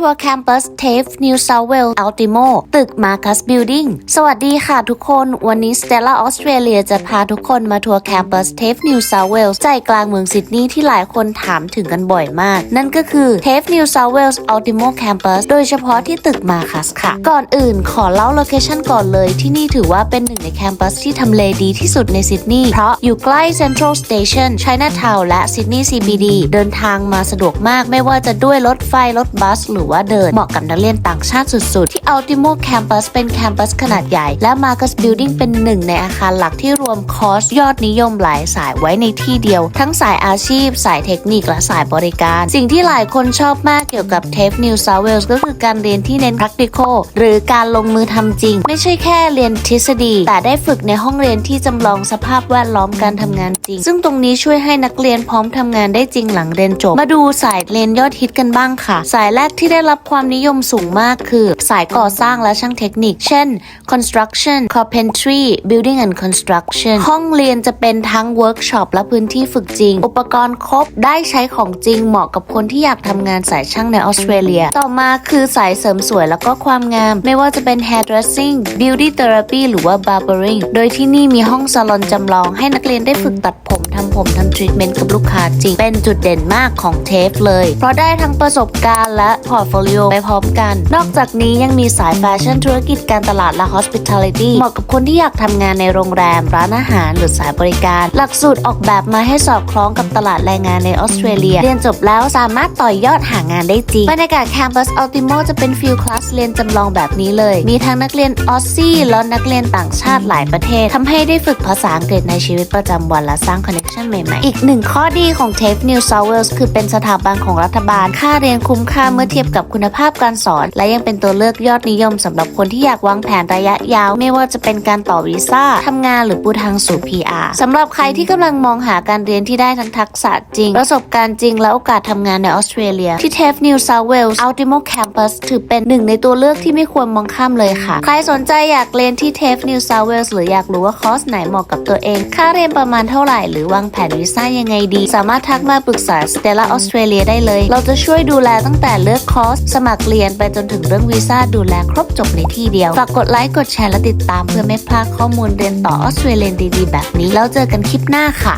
ทัวร์แคมปัสเทฟนิวเซาเวลอัลติโมตึกมาคัสบิลดิ่งสวัสดีค่ะทุกคนวันนี้ Stella Australia จะพาทุกคนมาทัวร์แคมปัสเทฟนิวเซาเวลใจกลางเมืองซิดนีย์ที่หลายคนถามถึงกันบ่อยมาก นั่นก็คือเทฟนิวเซาเวลอัลติโมแคมปัสโดยเฉพาะที่ตึกมาคัสค่ะ ก่อนอื่นขอเล่าโลเคชั่นก่อนเลยที่นี่ถือว่าเป็นหนึ่งในแคมปัสที่ทำเลดีที่สุดในซิดนีย์เพราะอยู่ใกล้ Central Station Chinatown และ Sydney CBD เดินทางมาสะดวกมากไม่ว่าจะด้วยรถไฟรถบัสหรือว่าเดิน เหมาะกับนักเรียนต่างชาติสุด ๆ ที่ Ultimo Campus เป็นแคมปัสขนาดใหญ่ และ Marcus Building เป็นหนึ่งในอาคารหลักที่รวมคอร์สยอดนิยมหลายสายไว้ในที่เดียว ทั้งสายอาชีพ สายเทคนิคและสายบริการ สิ่งที่หลายคนชอบมากเกี่ยวกับ TAFE New South Wales ก็คือการเรียนที่เน้น practical หรือการลงมือทำจริง ไม่ใช่แค่เรียนทฤษฎี แต่ได้ฝึกในห้องเรียนที่จำลองสภาพแวดล้อมการทำงานจริง ซึ่งตรงนี้ช่วยให้นักเรียนพร้อมทำงานได้จริงหลังเรียนจบ มาดูสายเรียนยอดฮิตกันบ้างค่ะ สายแรกที่ที่ได้รับความนิยมสูงมากคือ สายก่อสร้างและช่างเทคนิค เช่น construction carpentry building and construction ห้องเรียนจะเป็นทั้งเวิร์กช็อปและพื้นที่ฝึกจริง อุปกรณ์ครบได้ใช้ของจริงเหมาะกับคนที่อยากทำงานสายช่างในออสเตรเลีย ต่อมาคือสายเสริมสวยแล้วก็ความงาม ไม่ว่าจะเป็น hairdressing beauty therapy หรือว่า barbering โดยที่นี่มีห้องซาลอนจำลองให้นักเรียนได้ฝึกตัด ทำผมทำทรีทเมนต์กับลูกค้าจริง เป็นจุดเด่นมากของเทฟเลย เพราะได้ทั้งประสบการณ์และพอร์ตโฟลิโอไปพร้อมกัน นอกจากนี้ยังมีสายแฟชั่นธุรกิจการตลาดและ hospitality เหมาะกับคนที่อยากทำงานในโรงแรม ร้านอาหาร หรือสายบริการ หลักสูตรออกแบบมาให้สอดคล้องกับตลาดแรงงานในออสเตรเลีย เรียนจบแล้วสามารถต่อยอดหางานได้จริงบรรยากาศแคมปัสอัลติโมจะเป็นฟิลคลาสเรียนจำลองแบบนี้เลย มีทั้งนักเรียนออสซี่และนักเรียนต่างชาติหลายประเทศทำให้ได้ฝึกภาษาอังกฤษในชีวิตประจำวันและสร้างคอนเนชันใหม่ๆ อีกหนึ่งข้อดีของเทฟนิวเซาเวลส์คือเป็นสถาบันของรัฐบาล ค่าเรียนคุ้มค่าเมื่อเทียบกับคุณภาพการสอน และยังเป็นตัวเลือกยอดนิยมสำหรับคนที่อยากวางแผนระยะยาว ไม่ว่าจะเป็นการต่อวีซ่าทำงานหรือปูทางสู่ PR สำหรับใครที่กำลังมองหาการเรียนที่ได้ทั้งทักษะจริง ประสบการณ์จริง และโอกาสทำงานในออสเตรเลีย ที่เทฟนิวเซาเวลส์อัลติโมแคมปัสถือเป็นหนึ่งในตัวเลือกที่ไม่ควรมองข้ามเลยค่ะ ใครสนใจอยากเรียนที่เทฟนิวเซาเวลส์หรืออยากรู้ว่าคอร์สไหนเหมาะกับตัวเอง ค่าเรียนประมาณเท่าไหร่หรือวางแผนวีซ่ายังไงดี สามารถทักมาปรึกษา Stella Australia ได้เลย เราจะช่วยดูแลตั้งแต่เลือกคอร์ส สมัครเรียนไปจนถึงเรื่องวีซ่าดูแลครบจบในที่เดียว ฝากกดไลค์ กดแชร์และติดตามเพื่อไม่พลาดข้อมูลเรียนต่อออสเตรเลียดีๆ แบบนี้ แล้วเจอกันคลิปหน้าค่ะ